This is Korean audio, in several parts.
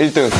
1등.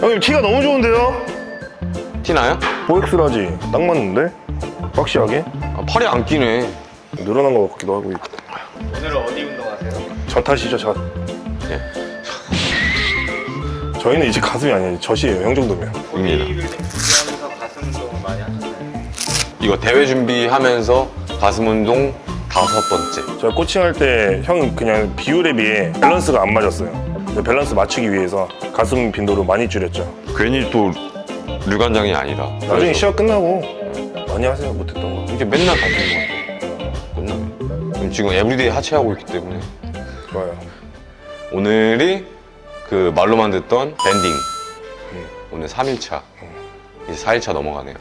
형님 티가 너무 좋은데요? 티나요? 보엑스라지 딱 맞는데? 확실하게? 아, 팔이 안 끼네. 늘어난 것 같기도 하고 오늘은 어디 운동하세요? 저 탓이죠 저 예. 저희는 이제 가슴이 아니에요. 젖이에요. 형 정도면. 입니다. 이거 대회 준비하면서 가슴 운동 다섯 번째. 제가 코칭할 때 형 그냥 비율에 비해 밸런스가 안 맞았어요. 근데 밸런스 맞추기 위해서 가슴 빈도를 많이 줄였죠. 괜히 또 류관장이 아니라. 나중에 그래서 시합 끝나고 많이 하세요. 못했던 거. 이게 맨날 같은 거 같아요. 그럼 지금 에브리데이 하체하고 있기 때문에. 좋아요. 오늘이 그 말로만 듣던 밴딩. 오늘 3일차. 이제 4일차 넘어가네요.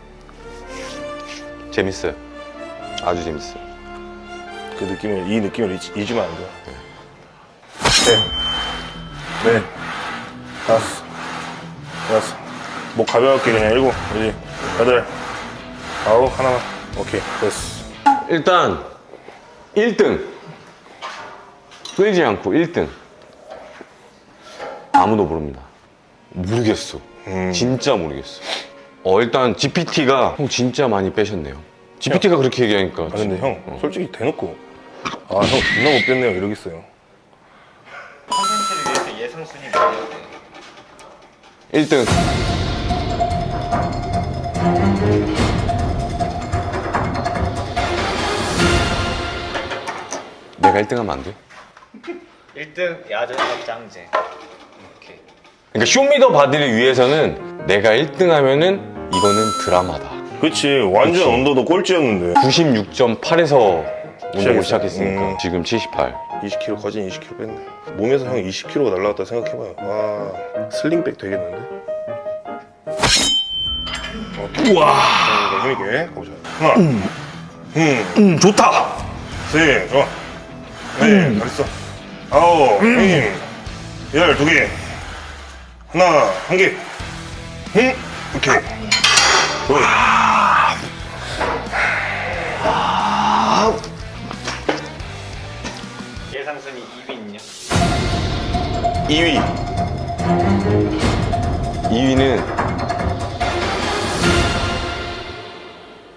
재밌어요. 아주 재밌어요. 그 느낌을 이 느낌을 잊, 잊으면 안 돼요. 네, 네, 다섯, 여섯, 목 가볍게 그냥. 일곱, 이제 여덟, 아홉 하나만, 오케이. 됐어. 일단 1등. 끌지 않고 1등 아무도 모릅니다. 모르겠어. 진짜 모르겠어. 어 일단 GPT가 형 진짜 많이 빼셨네요. GPT가 그렇게 얘기하니까 아 근데 형 솔직히 대놓고. 아 형 존나 못 뺐네요. 이러겠어요. 콘텐츠를 위해서 예상 순위 뭐예요? 1등. 내가 1등 하면 안 돼? 1등 야전학 짱제 그러니까 쇼미더 바디를 위해서는 내가 1등 하면은 이거는 드라마다 그렇지 완전 그치. 언더도 꼴찌였는데 96.8에서 운동을 시작했어. 시작했으니까 음. 지금 78 20kg 거진 20kg 뺐네. 몸에서 형 20kg가 날라갔다 생각해봐요. 와 슬링백 되겠는데? 어, 우와 힘있게 가보자. 하나, 음, 음, 좋다. 셋, 좋아. 네, 잘했어. 아홉, 힘, 열, 두 개. 하나, 한 개. 음, 오케이. 둘. 예상 순위 2위는요? 2위 2위는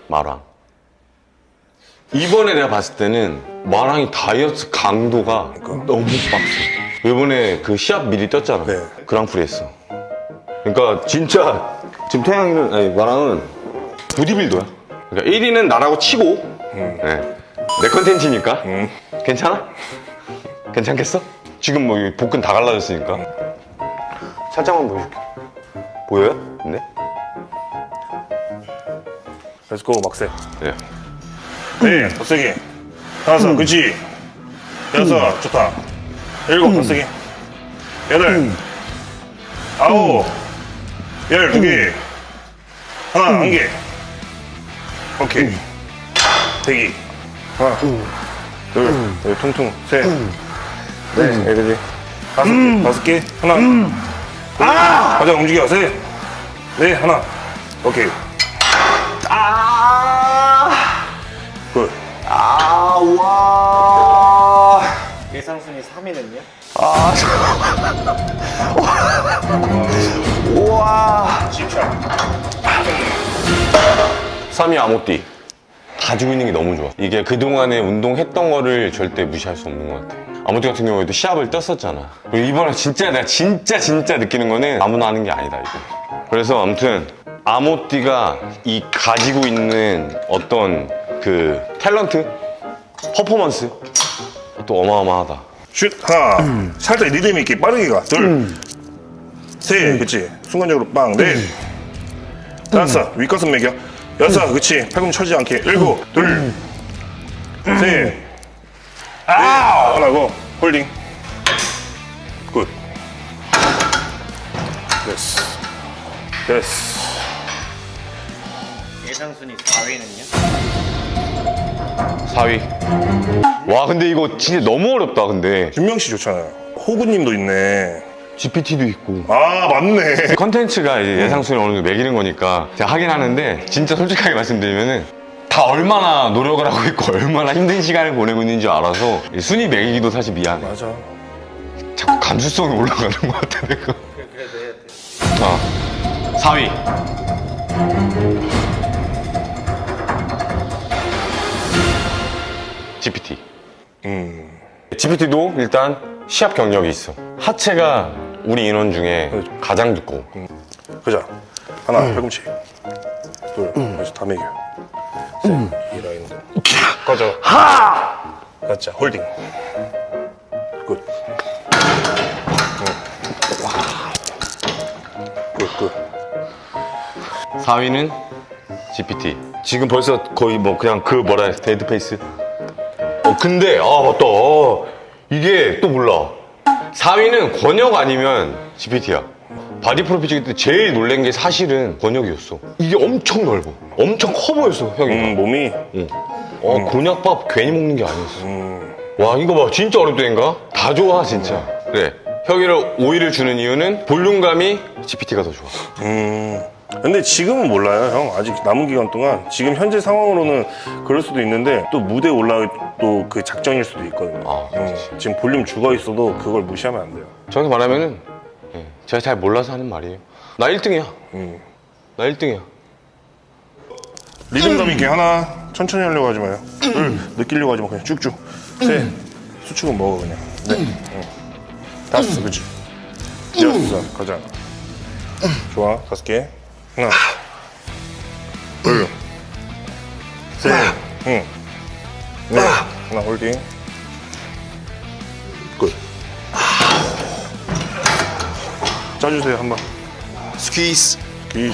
마랑 이번에 내가 봤을 때는 마랑이 다이어트 강도가 너무 빡세 이번에 그 시합 미리 떴잖아 네. 그랑프리 했어 그러니까 진짜 지금 태양이는 아니 마랑은 보디빌더야 그러니까 1위는 나라고 치고 네. 내 컨텐츠니까 괜찮아? 괜찮겠어? 지금 뭐 여기 복근 다 갈라졌으니까 살짝만 보여줄게 보여요? 네? 렛츠고 막세. 네. 네, 더 세게. 다섯, 그치. 여섯, 좋다. 일곱, 더 세게. 여덟, 아홉, 열, 두 개. 하나, 한 개. 오케이. 대기. 하나, 둘, 둘, 퉁퉁, 셋. 네, 그지. 다섯 개, 다섯 개. 하나. 아! 가자, 움직여. 셋. 네, 하나. 오케이. 굿. 아 와 예상 순위 3위는요? 우와. 집착. 3위 아모띠. 가지고 있는 게 너무 좋아. 이게 그동안에 운동했던 거를 절대 무시할 수 없는 것 같아. 아모띠 같은 경우에도 시합을 떴었잖아. 그리고 이번에 진짜 내가 진짜 진짜 느끼는 거는 아무나 하는 게 아니다 이거. 그래서 아무튼 아모띠가 이 가지고 있는 어떤 그 탤런트? 퍼포먼스 또 어마어마하다. 슛 하나. 살짝 리듬 있게 빠르게 가. 둘, 셋, 그치. 순간적으로 빵, 넷, 다섯. 윗가슴 매겨. 여섯, 그치. 팔꿈치 쳐지지 않게. 일곱, 둘, 셋, 아, 하나고. 홀딩. 굿. 됐어. 됐어. 예상 순위 4위는요? 4위 와 근데 이거 진짜 너무 어렵다 근데 준명 씨 좋잖아요 호구님도 있네 GPT도 있고. 아 맞네 컨텐츠가 이제 예상순위 어느 정도 매기는 거니까 제가 하긴 하는데 진짜 솔직하게 말씀드리면은 다 얼마나 노력을 하고 있고 얼마나 힘든 시간을 보내고 있는지 알아서 이 순위 매기기도 사실 미안해. 맞아 자꾸 감수성이 올라가는 것 같아 내가. 그래도 해야 돼. 어. 4위. GPT. 음. GPT도 일단 시합 경력이 있어. 하체가 우리 인원 중에 그렇죠. 가장 두꺼워. 가자. 하나 팔꿈치. 둘 여기서 다 매겨 셋이 라인도 꺼져. 하! 가자 홀딩. 굿. 굿 굿. 4위는 GPT. 지금 벌써 거의 뭐 그냥 그 뭐라 해, 데드 페이스. 어, 근데, 아, 맞다. 어, 이게 또 몰라. 4위는 권역 아니면 GPT야. 바디 프로필 찍을 때 제일 놀란 게 사실은 권역이었어. 이게 엄청 넓어. 엄청 커 보였어, 형이. 음 몸이 어, 곤약밥 괜히 먹는 게 아니었어. 음 와, 이거 봐. 진짜 어렵다니까? 다 좋아, 진짜. 그래. 혁이를 5위를 주는 이유는 볼륨감이 GPT가 더 좋아. 음. 근데 지금은 몰라요, 형. 아직 남은 기간 동안 지금 현재 상황으로는 그럴 수도 있는데 또 무대 올라갈 또 그 작정일 수도 있거든요. 아, 음, 지금 볼륨 죽어 있어도 그걸 무시하면 안 돼요. 정확히 말하면은 예, 제가 잘 몰라서 하는 말이에요. 나 1등이야. 음. 나 1등이야. 리듬감 있게 하나 천천히 하려고 하지 마요. 둘 느끼려고 하지 마 그냥 쭉쭉. 셋 수축은 먹어 그냥. 네. 응. 다섯 그렇지. 여섯 가자. 좋아 다섯 개. 하나. 둘. 셋. 응. 네. 하나 홀딩. 끝. 짜주세요 한 번. 스퀴즈 이.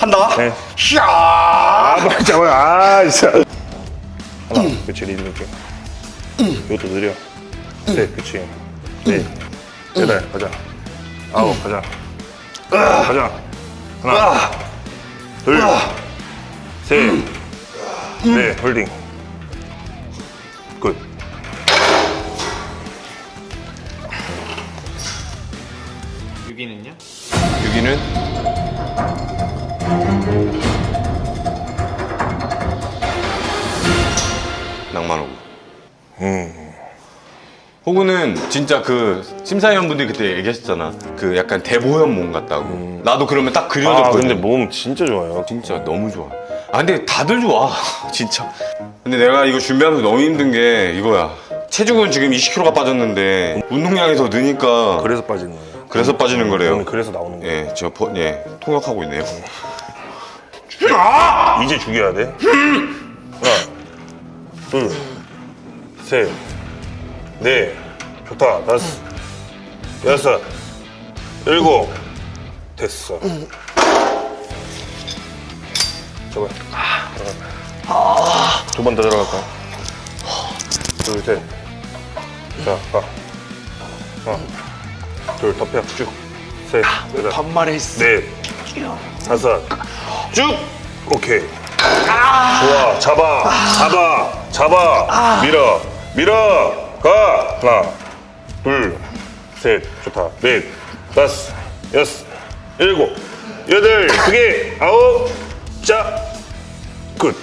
한다 네. 아, 빨리 잡아요. 아, 진짜. 하나, 그치, 리듬 있게. 이것도 느려. 셋, 그치. 넷, 여덟, 가자. 아홉, 가자. 가자. 하나, 둘, 셋, 넷, 홀딩. 끝. 육위는요 6위는 낭만호구. 음. 호구는 진짜 그 심사위원분들이 그때 얘기하셨잖아. 그 약간 대보현 몸 같다고. 나도 그러면 딱 아, 그려졌거든. 근데 몸 진짜 좋아요. 진짜 너무 좋아. 아 근데 다들 좋아. 진짜. 근데 내가 이거 준비하면서 너무 힘든 게 이거야. 체중은 지금 20kg가 빠졌는데 운동량이 더 느니까 그래서 빠지는 거예요. 그래서 빠지는 거래요. 몸이 그래서 나오는 거예요. 예, 저 버- 예, 통역하고 있네요. 이제 죽여야 돼. 하나, 둘, 셋, 넷, 좋다. 다섯, 여섯, 일곱, 됐어. 저거. 두번 더 들어갈까? 둘, 셋. 자, 가. 하나, 둘, 덮여, 쭉. 셋, 여덟, 반말했어 넷, 다섯, 쭉. 오케이. 좋아. 잡아. 잡아. 잡아. 밀어. 밀어. 가. 하나, 둘, 셋. 좋다. 넷, 다섯, 여섯, 일곱, 여덟, 두 개, 아홉. 자, 끝.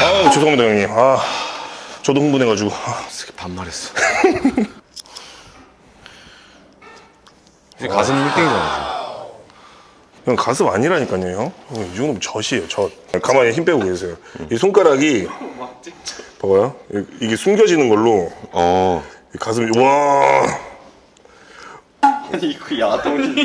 아우 죄송합니다 형님. 아, 저도 흥분해가지고. 아, 반말했어. 가슴 1등이잖아. 형 가슴 아니라니까요, 형. 형, 이 정도면 젖이에요, 젖. 가만히 힘 빼고 계세요. 이 손가락이 봐봐요. 이- 이게 숨겨지는 걸로 어. 이 가슴이 와. 아니 이거 야동인데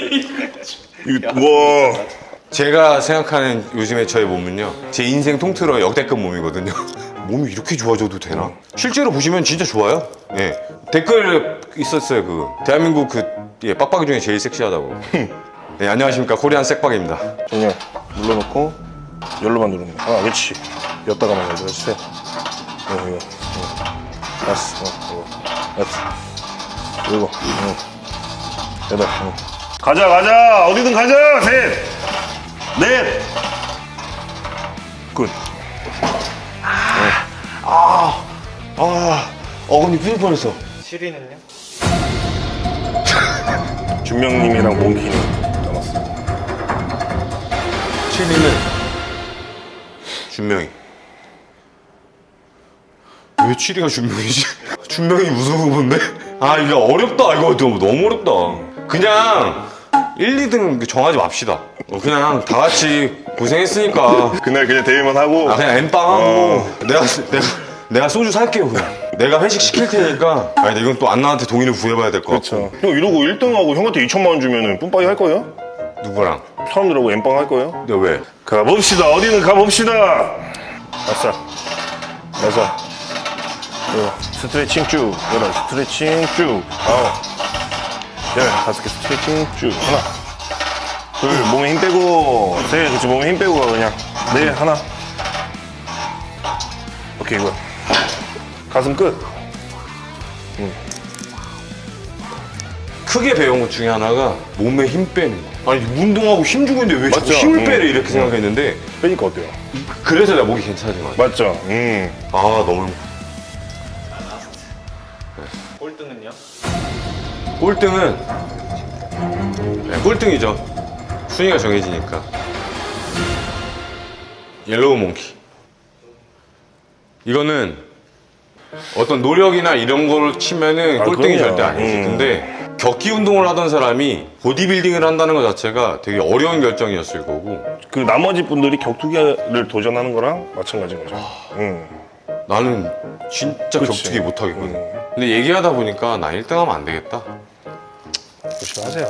이거 와. 제가 생각하는 요즘에 저의 몸은요. 제 인생 통틀어 역대급 몸이거든요. 몸이 이렇게 좋아져도 되나? 실제로 보시면 진짜 좋아요. 예. 댓글 있었어요. 그 대한민국 그 예, 빡빡이 중에 제일 섹시하다고. 네, 안녕하십니까 코리안 섹빡입니다. 그냥 눌러놓고 열로만 누르는 거야. 아, 그렇지. 엿다가만 해줘. 셋. 이거, 이거. 이거. 다섯. 어, 이거. 여섯. 일곱. 응. 여덟. 응. 가자, 가자. 어디든 가자. 셋. 넷. 굿. 아, 어, 근데 부술 뻔했어. 7위는요? 준명님이랑 몽키님. 7위는 준명이. 왜 7위가 준명이지? 준명이 무슨 후보인데? 아, 이거 어렵다. 이거 너무, 어렵다. 그냥 1, 2등 정하지 맙시다. 어, 그냥 다 같이 고생했으니까. 그날 그냥 대회만 하고. 아, 그냥 엠빵 하고. 내가, 내가, 내가 소주 살게요, 그냥. 내가 회식 시킬 테니까. 아, 근데 이건 또 안나한테 동의를 구해봐야 될 것 같고. 형 이러고 1등하고 형한테 2천만 원 주면은 뿜빠이 할 거예요? 누구랑? 사람들하고 엠빵 할 거예요? 근데 왜? 가봅시다. 어디는 가봅시다. 아싸. 아싸. 요, 스트레칭 쭉. 여덟, 스트레칭 쭉. 아홉. 열, 다섯 개 스트레칭 쭉. 하나. 둘, 몸에 힘 빼고. 셋, 그렇지. 몸에 힘 빼고 가, 그냥. 네, 하나. 오케이, 이거. 가슴 끝. 크게 배운 것 중에 하나가 몸에 힘 빼는 거. 아니 운동하고 힘 주고 있는데 왜 자꾸 맞죠? 힘을 음. 빼래 이렇게 생각했는데 빼니까 어때요? 그래서 내가 목이 괜찮아진 거야. 맞죠? 음. 아 너무 꼴등은요? 꼴등은 네, 꼴등이죠. 순위가 정해지니까 옐로우 몽키. 이거는 어떤 노력이나 이런 걸 치면은 아, 꼴등이 그럼요. 절대 아니지. 음. 근데 격기 운동을 하던 사람이 보디빌딩을 한다는 것 자체가 되게 어려운 결정이었을 거고 그 나머지 분들이 격투기를 도전하는 거랑 마찬가지인 거죠. 음. 나는 진짜 그치. 격투기 못 하겠거든. 음. 근데 얘기하다 보니까 나 1등 하면 안 되겠다. 조심하세요.